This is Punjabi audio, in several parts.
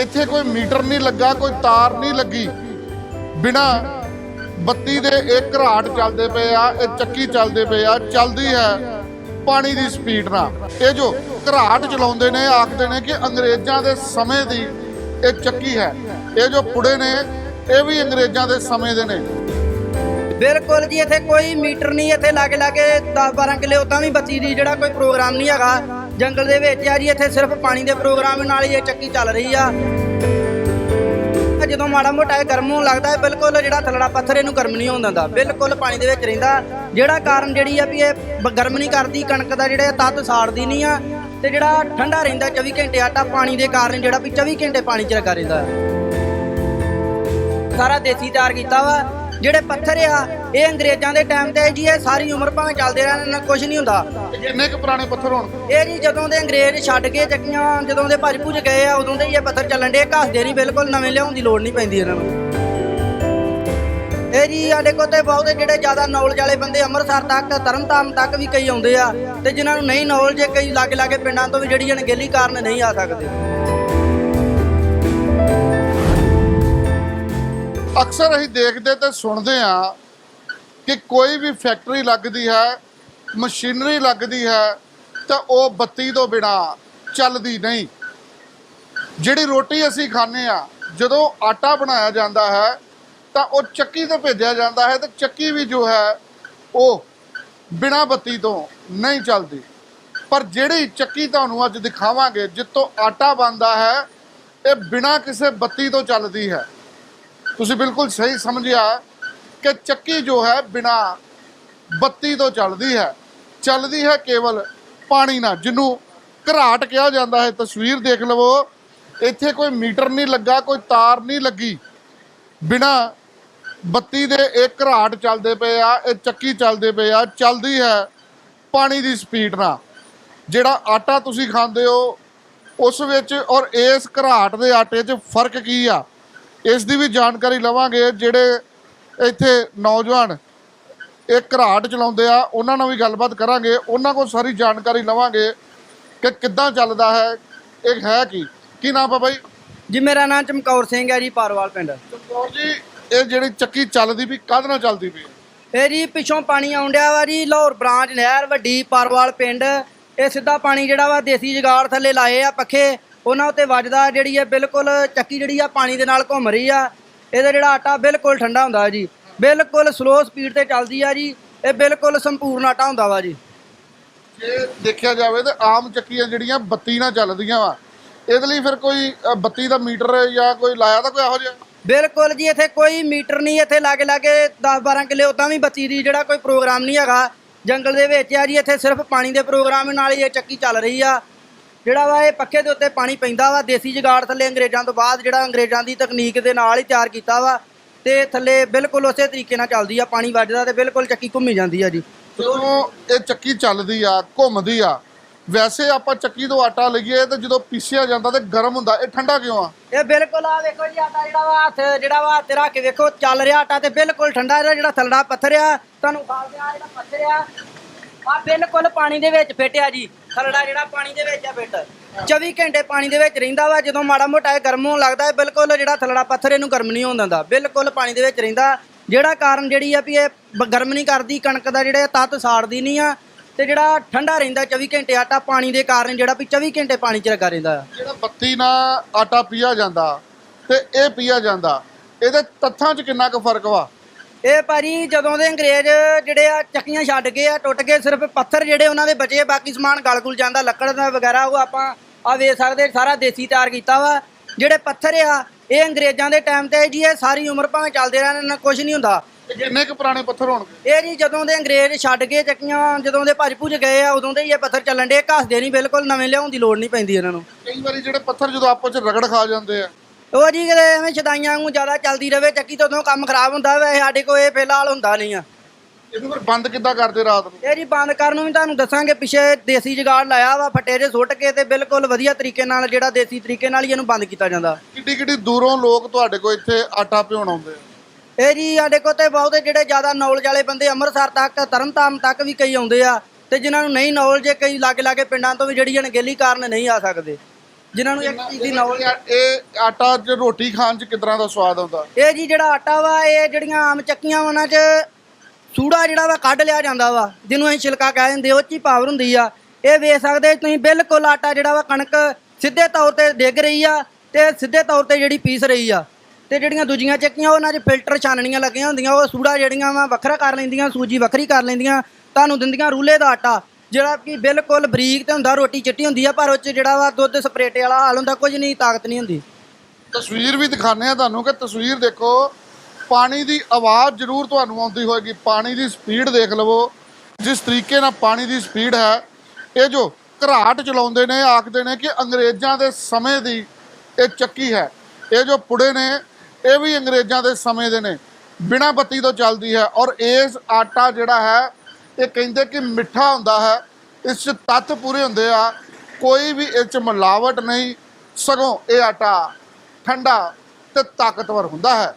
ਇੱਥੇ ਕੋਈ ਮੀਟਰ ਨਹੀਂ ਲੱਗਾ, ਕੋਈ ਤਾਰ ਨਹੀਂ ਲੱਗੀ। ਬਿਨਾ ਬੱਤੀ ਦੇ ਇਹ ਘਰਾਟ ਚੱਲਦੇ ਪਏ ਆ, ਇਹ ਚੱਕੀ ਚੱਲਦੇ ਪਏ ਆ, ਚੱਲਦੀ ਹੈ ਪਾਣੀ ਦੀ ਸਪੀਡ ਨਾਲ। ਇਹ ਜੋ ਘਰਾਟ ਚਲਾਉਂਦੇ ਨੇ, ਆਖਦੇ ਨੇ ਕਿ ਅੰਗਰੇਜ਼ਾਂ ਦੇ ਸਮੇਂ ਦੀ ਇਹ ਚੱਕੀ ਹੈ। ਇਹ ਜੋ ਪੁੜੇ ਨੇ, ਇਹ ਵੀ ਅੰਗਰੇਜ਼ਾਂ ਦੇ ਸਮੇਂ ਦੇ ਨੇ। ਬਿਲਕੁਲ ਜੀ, ਇੱਥੇ ਕੋਈ ਮੀਟਰ ਨਹੀਂ, ਇੱਥੇ ਲਾਗੇ ਲਾਗੇ 10 12 ਕਿਲੇ, ਉਦਾਂ ਵੀ ਬੱਤੀ ਦੀ ਜਿਹੜਾ ਕੋਈ ਪ੍ਰੋਗਰਾਮ ਨਹੀਂ ਹੈਗਾ। ਜੰਗਲ ਦੇ ਵਿੱਚ ਆ ਜੀ, ਇੱਥੇ ਸਿਰਫ ਪਾਣੀ ਦੇ ਪ੍ਰੋਗਰਾਮ ਨਾਲ ਹੀ ਇਹ ਚੱਕੀ ਚੱਲ ਰਹੀ ਆ। ਜਦੋਂ ਮਾੜਾ ਮੋਟਾ ਇਹ ਗਰਮ ਹੋਣ ਲੱਗਦਾ ਹੈ ਬਿਲਕੁਲ ਜਿਹੜਾ ਥੱਲੜਾ ਪੱਥਰ ਇਹਨੂੰ ਗਰਮ ਨਹੀਂ ਹੋਣ ਦਿੰਦਾ। ਬਿਲਕੁਲ ਪਾਣੀ ਦੇ ਵਿੱਚ ਰਹਿੰਦਾ। ਜਿਹੜਾ ਕਾਰਨ ਜਿਹੜੀ ਆ ਵੀ ਇਹ ਬ- ਗਰਮ ਨਹੀਂ ਕਰਦੀ, ਕਣਕ ਦਾ ਜਿਹੜਾ ਤੱਤ ਸਾੜਦੀ ਨਹੀਂ ਆ, ਤੇ ਜਿਹੜਾ ਠੰਡਾ ਰਹਿੰਦਾ 24 ਘੰਟੇ ਆਟਾ ਪਾਣੀ ਦੇ ਕਾਰਨ ਜਿਹੜਾ ਵੀ 24 ਘੰਟੇ ਪਾਣੀ 'ਚ ਲੱਗਾ ਰਹਿੰਦਾ। ਸਾਰਾ ਦੇਸੀ ਤਿਆਰ ਕੀਤਾ ਵਾ। ਜਿਹੜੇ ਪੱਥਰ ਆ ਇਹ ਅੰਗਰੇਜ਼ਾਂ ਦੇ ਟਾਈਮ ਤੇ ਜੀ ਇਹ ਸਾਰੀ ਉਮਰ ਭਾਵੇਂ ਚੱਲਦੇ ਰਹਿਣ ਨਾ ਕੁਝ ਨਹੀਂ ਹੁੰਦਾ। ਕਿੰਨੇ ਕੁ ਪੁਰਾਣੇ ਪੱਥਰ ਹੋਣ? ਇਹ ਜੀ ਜਦੋਂ ਦੇ ਅੰਗਰੇਜ਼ ਛੱਡ ਕੇ ਚੱਕੀਆਂ ਜਦੋਂ ਦੇ ਭੱਜ ਭੁੱਜ ਗਏ ਆ ਉਦੋਂ ਦੇ ਹੀ ਇਹ ਪੱਥਰ ਚੱਲਣ ਦੇ ਘਸਦੇ ਨਹੀਂ ਬਿਲਕੁਲ ਨਵੇਂ ਲਿਆਉਣ ਦੀ ਲੋੜ ਨਹੀਂ ਪੈਂਦੀ ਇਹਨਾਂ ਨੂੰ। ਇਹ ਜੀ ਸਾਡੇ ਕੋਲ ਤੇ ਬਹੁਤ ਜਿਹੜੇ ਜ਼ਿਆਦਾ ਨੌਲੇਜ ਵਾਲੇ ਬੰਦੇ ਅੰਮ੍ਰਿਤਸਰ ਤੱਕ ਤਰਨਤਾਰਨ ਤੱਕ ਵੀ ਕਈ ਆਉਂਦੇ ਆ ਤੇ ਜਿਨ੍ਹਾਂ ਨੂੰ ਨਹੀਂ ਨੌਲੇਜ ਕਈ ਲਾਗੇ ਲਾਗੇ ਪਿੰਡਾਂ ਤੋਂ ਵੀ ਜਿਹੜੀ ਅਣਗਹਿਲੀ ਕਾਰਨ ਨਹੀਂ ਆ ਸਕਦੇ। ਅਕਸਰ ਅਸੀਂ ਦੇਖਦੇ ਤੇ ਸੁਣਦੇ ਆ ਕਿ ਕੋਈ ਵੀ ਫੈਕਟਰੀ ਲੱਗਦੀ ਹੈ, ਮਸ਼ੀਨਰੀ ਲੱਗਦੀ ਹੈ, ਤਾਂ ਉਹ ਬੱਤੀ ਤੋਂ ਬਿਨਾ ਚੱਲਦੀ ਨਹੀਂ। ਜਿਹੜੀ ਰੋਟੀ ਅਸੀਂ ਖਾਂਦੇ ਆ ਜਦੋਂ ਆਟਾ ਬਣਾਇਆ ਜਾਂਦਾ ਹੈ, ਤਾਂ ਉਹ ਚੱਕੀ ਤੇ ਭੇਜਿਆ ਜਾਂਦਾ ਹੈ ਤੇ ਚੱਕੀ ਵੀ ਜੋ ਹੈ, ਉਹ ਬਿਨਾ ਬੱਤੀ ਤੋਂ ਨਹੀਂ ਚੱਲਦੀ। ਪਰ ਜਿਹੜੀ ਚੱਕੀ ਤੁਹਾਨੂੰ ਅੱਜ ਦਿਖਾਵਾਂਗੇ ਜਿੱਤੋਂ ਆਟਾ ਬਣਦਾ ਹੈ, ਇਹ ਬਿਨਾ ਕਿਸੇ ਬੱਤੀ ਤੋਂ ਚੱਲਦੀ ਹੈ। ਤੁਸੀਂ ਬਿਲਕੁਲ ਸਹੀ ਸਮਝਿਆ ਕਿ ਚੱਕੀ ਜੋ ਹੈ ਬਿਨਾ ਬੱਤੀ ਤੋਂ ਚੱਲਦੀ ਹੈ। ਚੱਲਦੀ ਹੈ ਕੇਵਲ ਪਾਣੀ ਨਾਲ, ਜਿਹਨੂੰ ਘਰਾਟ ਕਿਹਾ ਜਾਂਦਾ ਹੈ। ਤਸਵੀਰ ਦੇਖ ਲਵੋ, ਇੱਥੇ ਕੋਈ ਮੀਟਰ ਨਹੀਂ ਲੱਗਾ, ਕੋਈ ਤਾਰ ਨਹੀਂ ਲੱਗੀ। ਬਿਨਾ ਬੱਤੀ ਦੇ ਇਹ ਘਰਾਟ ਚੱਲਦੇ ਪਏ ਆ, ਇਹ ਚੱਕੀ ਚੱਲਦੇ ਪਏ ਆ। ਚੱਲਦੀ ਹੈ ਪਾਣੀ ਦੀ ਸਪੀਡ ਨਾਲ। ਜਿਹੜਾ ਆਟਾ ਤੁਸੀਂ ਖਾਂਦੇ ਹੋ, ਉਸ ਵਿੱਚ ਔਰ ਇਸ ਘਰਾਟ ਦੇ ਆਟੇ 'ਚ ਫ਼ਰਕ ਕੀ ਆ? ਇਸ ਦੀ ਵੀ ਜਾਣਕਾਰੀ ਲਵਾਂਗੇ ਜਿਹੜੇ ਇੱਥੇ ਨੌਜਵਾਨ ਇਹ ਘਰਾਟ ਚਲਾਉਂਦੇ ਆ ਉਹਨਾਂ ਨਾਲ ਵੀ ਗੱਲਬਾਤ ਕਰਾਂਗੇ। ਉਹਨਾਂ ਕੋਲ ਸਾਰੀ ਜਾਣਕਾਰੀ ਲਵਾਂਗੇ ਕਿ ਕਿੱਦਾਂ ਚੱਲਦਾ ਹੈ। ਇਹ ਹੈ ਕੀ? ਕੀ ਨਾਮ ਆ ਬਾਈ? ਜੀ ਮੇਰਾ ਨਾਮ ਚਮਕੌਰ ਸਿੰਘ ਹੈ ਜੀ ਪਾਰਵਾਲ ਪਿੰਡ। ਚਮਕੌਰ ਜੀ ਇਹ ਜਿਹੜੀ ਚੱਕੀ ਚੱਲਦੀ ਵੀ ਕਾਹਦੇ ਨਾਲ ਚੱਲਦੀ ਹੈ? ਇਹ ਜੀ ਪਿੱਛੋਂ ਪਾਣੀ ਆਉਂਦਿਆ ਵਾ ਜੀ ਲਾਹੌਰ ਬ੍ਰਾਂਚ ਨਹਿਰ ਵੱਡੀ ਪਾਰਵਾਲ ਪਿੰਡ। ਇਹ ਸਿੱਧਾ ਪਾਣੀ ਜਿਹੜਾ ਵਾ ਦੇਸੀ ਜਗਾੜ ਥੱਲੇ ਲਾਏ ਆ ਪੱਖੇ। ਉਹਨਾਂ ਉੱਤੇ ਵੱਜਦਾ ਜਿਹੜੀ ਹੈ ਬਿਲਕੁਲ ਚੱਕੀ ਜਿਹੜੀ ਆ ਪਾਣੀ ਦੇ ਨਾਲ ਘੁੰਮ ਰਹੀ ਆ। ਇਹਦਾ ਜਿਹੜਾ ਆਟਾ ਬਿਲਕੁਲ ਠੰਡਾ ਹੁੰਦਾ ਜੀ। ਬਿਲਕੁਲ ਸਲੋ ਸਪੀਡ ਤੇ ਚੱਲਦੀ ਆ ਜੀ। ਇਹ ਬਿਲਕੁਲ ਸੰਪੂਰਨ ਆਟਾ ਹੁੰਦਾ ਵਾ ਜੀ। ਜੇ ਦੇਖਿਆ ਜਾਵੇ ਤਾਂ ਆਮ ਚੱਕੀਆਂ ਜਿਹੜੀਆਂ ਬੱਤੀ ਨਾਲ ਚੱਲਦੀਆਂ ਵਾ ਇਹਦੇ ਲਈ ਫਿਰ ਕੋਈ ਬੱਤੀ ਦਾ ਮੀਟਰ ਜਾਂ ਕੋਈ ਲਾਇਆ ਤਾਂ ਕੋਈ ਇਹੋ ਜਿਹਾ? ਬਿਲਕੁਲ ਜੀ ਇੱਥੇ ਕੋਈ ਮੀਟਰ ਨਹੀਂ ਇੱਥੇ ਲਾਗੇ ਲਾਗੇ 10 12 ਕਿਲੇ ਉਦਾਂ ਵੀ ਬੱਤੀ ਦੀ ਜਿਹੜਾ ਕੋਈ ਪ੍ਰੋਗਰਾਮ ਨਹੀਂ ਹੈਗਾ। ਜੰਗਲ ਦੇ ਵਿੱਚ ਆ ਜੀ ਇੱਥੇ ਸਿਰਫ ਪਾਣੀ ਦੇ ਪ੍ਰੋਗਰਾਮ ਨਾਲ ਹੀ ਇਹ ਚੱਕੀ ਚੱਲ ਰਹੀ ਆ। ਜਿਹੜਾ ਵਾ ਇਹ ਪੱਖੇ ਦੇ ਉੱਤੇ ਪਾਣੀ ਪੈਂਦਾ ਵਾ ਦੇਸੀ ਜਗਾੜ ਥੱਲੇ ਅੰਗਰੇਜ਼ਾਂ ਤੋਂ ਬਾਅਦ ਜਿਹੜਾ ਅੰਗਰੇਜ਼ਾਂ ਦੀ ਤਕਨੀਕ ਦੇ ਨਾਲ ਹੀ ਤਿਆਰ ਕੀਤਾ ਵਾ ਤੇ ਥੱਲੇ ਬਿਲਕੁਲ ਉਸੇ ਤਰੀਕੇ ਨਾਲ ਚੱਲਦੀ ਆ ਪਾਣੀ ਵੱਜਦਾ ਤੇ ਬਿਲਕੁਲ ਚੱਕੀ ਘੁੰਮੀ ਜਾਂਦੀ ਆ ਜੀ। ਜਦੋਂ ਇਹ ਚੱਕੀ ਚੱਲਦੀ ਆ ਘੁੰਮਦੀ ਆ। ਵੈਸੇ ਆਪਾਂ ਚੱਕੀ ਤੋਂ ਆਟਾ ਲਈਏ ਤੇ ਜਦੋਂ ਪੀਸਿਆ ਜਾਂਦਾ ਤੇ ਗਰਮ ਹੁੰਦਾ ਇਹ ਠੰਡਾ ਕਿਉਂ ਆ? ਇਹ ਬਿਲਕੁਲ ਆ ਵੇਖੋ ਜੀ ਆਟਾ ਜਿਹੜਾ ਵਾ ਹੱਥ ਜਿਹੜਾ ਵਾ ਰੱਖ ਕੇ ਵੇਖੋ ਚੱਲ ਰਿਹਾ ਆਟਾ ਤੇ ਬਿਲਕੁਲ ਠੰਡਾ ਜਿਹੜਾ ਥੱਲੜਾ ਪੱਥਰ ਆ ਤੁਹਾਨੂੰ ਖਾਲਦੇ ਆ ਜਿਹੜਾ ਪੱਥਰ ਆ ਆ ਬਿਲਕੁਲ ਪਾਣੀ ਦੇ ਵਿੱਚ ਫਿੱਟਿਆ ਜੀ। ਥੱਲੜਾ ਜਿਹੜਾ ਪਾਣੀ ਦੇ ਵਿੱਚ ਆ ਫਿੱਟ। 24 ਘੰਟੇ ਪਾਣੀ ਦੇ ਵਿੱਚ ਰਹਿੰਦਾ ਵਾ, ਜਦੋਂ ਮਾੜਾ ਮੋਟਾ ਇਹ ਗਰਮ ਹੋਣ ਲੱਗਦਾ ਹੈ, ਬਿਲਕੁਲ ਜਿਹੜਾ ਥੱਲੜਾ ਪੱਥਰ ਇਹਨੂੰ ਗਰਮ ਨਹੀਂ ਹੋਣ ਦਿੰਦਾ। ਬਿਲਕੁਲ ਪਾਣੀ ਦੇ ਵਿੱਚ ਰਹਿੰਦਾ। ਜਿਹੜਾ ਕਾਰਨ ਜਿਹੜੀ ਆ ਵੀ ਇਹ ਬ- ਗਰਮ ਨਹੀਂ ਕਰਦੀ, ਕਣਕ ਦਾ ਜਿਹੜਾ ਤੱਤ ਸਾੜਦੀ ਨਹੀਂ ਆ, ਤੇ ਜਿਹੜਾ ਠੰਡਾ ਰਹਿੰਦਾ 24 ਘੰਟੇ ਆਟਾ ਪਾਣੀ ਦੇ ਕਾਰਨ ਜਿਹੜਾ ਵੀ 24 ਘੰਟੇ ਪਾਣੀ 'ਚ ਲੱਗਾ ਰਹਿੰਦਾ ਆ। ਜਿਹੜਾ ਬੱਤੀ ਨਾਲ ਆਟਾ ਪੀਆ ਜਾਂਦਾ ਤੇ ਇਹ ਪੀਆ ਜਾਂਦਾ, ਇਹਦੇ ਤੱਥਾਂ 'ਚ ਕਿੰਨਾ ਕੁ ਫ਼ਰਕ ਵਾ? ਇਹ ਭਾਜੀ ਜਦੋਂ ਦੇ ਅੰਗਰੇਜ਼ ਜਿਹੜੇ ਆ ਚੱਕੀਆਂ ਛੱਡ ਗਏ ਆ ਟੁੱਟ ਗਏ ਸਿਰਫ ਪੱਥਰ ਜਿਹੜੇ ਉਹਨਾਂ ਦੇ ਬਚੇ ਬਾਕੀ ਸਮਾਨ ਗਲ ਗੁਲ ਜਾਂਦਾ ਲੱਕੜ ਦਾ ਵਗੈਰਾ ਉਹ ਆਪਾਂ ਆ ਵੇਖ ਸਕਦੇ ਸਾਰਾ ਦੇਸੀ ਤਿਆਰ ਕੀਤਾ ਵਾ। ਜਿਹੜੇ ਪੱਥਰ ਆ ਇਹ ਅੰਗਰੇਜ਼ਾਂ ਦੇ ਟਾਈਮ ਤੇ ਜੀ ਇਹ ਸਾਰੀ ਉਮਰ ਭਾਵੇਂ ਚੱਲਦੇ ਰਹਿਣ ਨਾ ਕੁਝ ਨਹੀਂ ਹੁੰਦਾ। ਕਿੰਨੇ ਕੁ ਪੁਰਾਣੇ ਪੱਥਰ ਹੋਣਗੇ? ਇਹ ਜੀ ਜਦੋਂ ਦੇ ਅੰਗਰੇਜ਼ ਛੱਡ ਗਏ ਚੱਕੀਆਂ ਜਦੋਂ ਦੇ ਭੱਜ ਭੁੱਜ ਗਏ ਆ ਉਦੋਂ ਦੇ ਹੀ ਇਹ ਪੱਥਰ ਚੱਲਣ ਦੇ ਘਸਦੇ ਨਹੀਂ ਬਿਲਕੁਲ ਨਵੇਂ ਲਿਆਉਣ ਦੀ ਲੋੜ ਨਹੀਂ ਪੈਂਦੀ ਇਹਨਾਂ ਨੂੰ। ਕਈ ਵਾਰੀ ਜਿਹੜੇ ਪੱਥਰ ਜਦੋਂ ਆਪਸ 'ਚ ਰਗੜ ਖਾ ਜਾਂਦੇ ਆ ਉਹ ਜੀ ਕਿਤੇ ਐਵੇਂ ਛਦਾਈਆਂ ਨੂੰ ਜ਼ਿਆਦਾ ਚੱਲਦੀ ਰਵੇ ਚੱਕੀ ਤੋਂ ਉਦੋਂ ਕੰਮ ਖਰਾਬ ਹੁੰਦਾ ਵੈਸੇ ਸਾਡੇ ਕੋਲ ਇਹ ਫਿਲਹਾਲ ਹੁੰਦਾ ਨਹੀਂ ਆ। ਇਹਨੂੰ ਫਿਰ ਬੰਦ ਕਿੱਦਾਂ ਕਰਦੇ ਰਾਤ ਨੂੰ? ਇਹ ਜੀ ਬੰਦ ਕਰਨ ਨੂੰ ਵੀ ਤੁਹਾਨੂੰ ਦੱਸਾਂਗੇ ਪਿੱਛੇ ਦੇਸੀ ਜਗਾੜ ਲਾਇਆ ਵਾ ਫੱਟੇ 'ਚ ਸੁੱਟ ਕੇ ਤੇ ਬਿਲਕੁਲ ਵਧੀਆ ਤਰੀਕੇ ਨਾਲ ਜਿਹੜਾ ਦੇਸੀ ਤਰੀਕੇ ਨਾਲ ਹੀ ਇਹਨੂੰ ਬੰਦ ਕੀਤਾ ਜਾਂਦਾ। ਕਿੱਡੀ ਕਿੱਡੀ ਦੂਰੋਂ ਲੋਕ ਤੁਹਾਡੇ ਕੋਲ ਇੱਥੇ ਆਟਾ ਪਿਉਣ ਆਉਂਦੇ ਆ। ਇਹ ਜੀ ਸਾਡੇ ਕੋਲ ਤੇ ਬਹੁਤ ਜਿਹੜੇ ਜ਼ਿਆਦਾ ਨੌਲੇਜ ਵਾਲੇ ਬੰਦੇ ਅੰਮ੍ਰਿਤਸਰ ਤੱਕ ਤਰਨਤਾਰਨ ਤੱਕ ਵੀ ਕਈ ਆਉਂਦੇ ਆ ਤੇ ਜਿਨ੍ਹਾਂ ਨੂੰ ਨਹੀਂ ਨੌਲੇਜ ਕਈ ਲਾਗੇ ਲਾਗੇ ਪਿੰਡਾਂ ਤੋਂ ਵੀ ਜਿਹੜੀ ਅਣਗਹਿਲੀ ਕਾਰਨ ਨਹੀਂ ਆ ਸਕਦੇ। ਜਿਨ੍ਹਾਂ ਨੂੰ ਇੱਕ ਚੀਜ਼ ਦੀ ਨੌਲੇਜ ਇਹ ਆਟਾ ਚ ਰੋਟੀ ਖਾਣ ਚ ਕਿਤਨਾ ਦਾ ਸਵਾਦ ਆਉਂਦਾ? ਇਹ ਜੀ ਜਿਹੜਾ ਆਟਾ ਵਾ ਇਹ ਜਿਹੜੀਆਂ ਆਮ ਚੱਕੀਆਂ ਵਾ ਉਹਨਾਂ 'ਚ ਸੂੜਾ ਜਿਹੜਾ ਵਾ ਕੱਢ ਲਿਆ ਜਾਂਦਾ ਵਾ ਜਿਹਨੂੰ ਅਸੀਂ ਛਿਲਕਾ ਕਹਿ ਦਿੰਦੇ ਉਹ 'ਚ ਹੀ ਪਾਵਰ ਹੁੰਦੀ ਆ। ਇਹ ਵੇਖ ਸਕਦੇ ਤੁਸੀਂ ਬਿਲਕੁਲ ਆਟਾ ਜਿਹੜਾ ਵਾ ਕਣਕ ਸਿੱਧੇ ਤੌਰ ਤੇ ਡਿੱਗ ਰਹੀ ਆ ਤੇ ਸਿੱਧੇ ਤੌਰ ਤੇ ਜਿਹੜੀ ਪੀਸ ਰਹੀ ਆ। ਤੇ ਜਿਹੜੀਆਂ ਦੂਜੀਆਂ ਚੱਕੀਆਂ ਉਹਨਾਂ 'ਚ ਫਿਲਟਰ ਛਾਨਣੀਆਂ ਲੱਗੀਆਂ ਹੁੰਦੀਆਂ ਉਹ ਸੂੜਾ ਜਿਹੜੀਆਂ ਵਾ ਵੱਖਰਾ ਕਰ ਲੈਂਦੀਆਂ ਸੂਜੀ ਵੱਖਰੀ ਕਰ ਲੈਂਦੀਆਂ ਤੁਹਾਨੂੰ ਦਿੰਦੀਆਂ ਰੂਲੇ ਦਾ ਆਟਾ। ਜਿਹੜਾ ਕਿ ਬਿਲਕੁਲ ਬਰੀਕ ਤੇ ਹੁੰਦਾ, ਰੋਟੀ ਚਿੱਟੀ ਹੁੰਦੀ ਆ, ਪਰ ਉਹ 'ਚ ਜਿਹੜਾ ਵਾ ਦੁੱਧ ਸਪਰੇਟੇ ਵਾਲਾ ਹਾਲ ਹੁੰਦਾ, ਕੁਝ ਨਹੀਂ, ਤਾਕਤ ਨਹੀਂ ਹੁੰਦੀ। ਤਸਵੀਰ ਵੀ ਦਿਖਾਣੇ ਆ ਤੁਹਾਨੂੰ ਕਿ ਤਸਵੀਰ ਦੇਖੋ, ਪਾਣੀ ਦੀ ਆਵਾਜ਼ ਜ਼ਰੂਰ ਤੁਹਾਨੂੰ ਆਉਂਦੀ ਹੋਏਗੀ। ਪਾਣੀ ਦੀ ਸਪੀਡ ਦੇਖ ਲਵੋ। ਜਿਸ ਤਰੀਕੇ ਨਾਲ ਪਾਣੀ ਦੀ ਸਪੀਡ ਹੈ, ਇਹ ਜੋ ਘਰਾਟ ਚਲਾਉਂਦੇ ਨੇ, ਆਖਦੇ ਨੇ ਕਿ ਅੰਗਰੇਜ਼ਾਂ ਦੇ ਸਮੇਂ ਦੀ ਇਹ ਚੱਕੀ ਹੈ। ਇਹ ਜੋ ਪੁੜੇ ਨੇ, ਇਹ ਵੀ ਅੰਗਰੇਜ਼ਾਂ ਦੇ ਸਮੇਂ ਦੇ ਨੇ। ਬਿਨਾਂ ਬੱਤੀ ਤੋਂ ਚੱਲਦੀ ਹੈ ਔਰ ਇਸ ਆਟਾ ਜਿਹੜਾ ਹੈ ਇਹ ਕਹਿੰਦੇ ਕਿ ਮਿੱਠਾ ਹੁੰਦਾ ਹੈ, ਇਸ 'ਚ ਤੱਤ ਪੂਰੇ ਹੁੰਦੇ ਆ, ਕੋਈ ਵੀ ਇਹ 'ਚ ਮਿਲਾਵਟ ਨਹੀਂ, ਸਗੋਂ ਇਹ ਆਟਾ ਠੰਡਾ ਤੇ ਤਾਕਤਵਰ ਹੁੰਦਾ ਹੈ।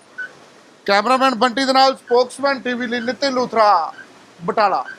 ਕੈਮਰਾਮੈਨ ਬੰਟੀ ਦੇ ਨਾਲ ਸਪੋਕਸਮੈਨ ਟੀਵੀ ਲਈ ਨਿਤਿਨ ਲੂਥਰਾ, ਬਟਾਲਾ।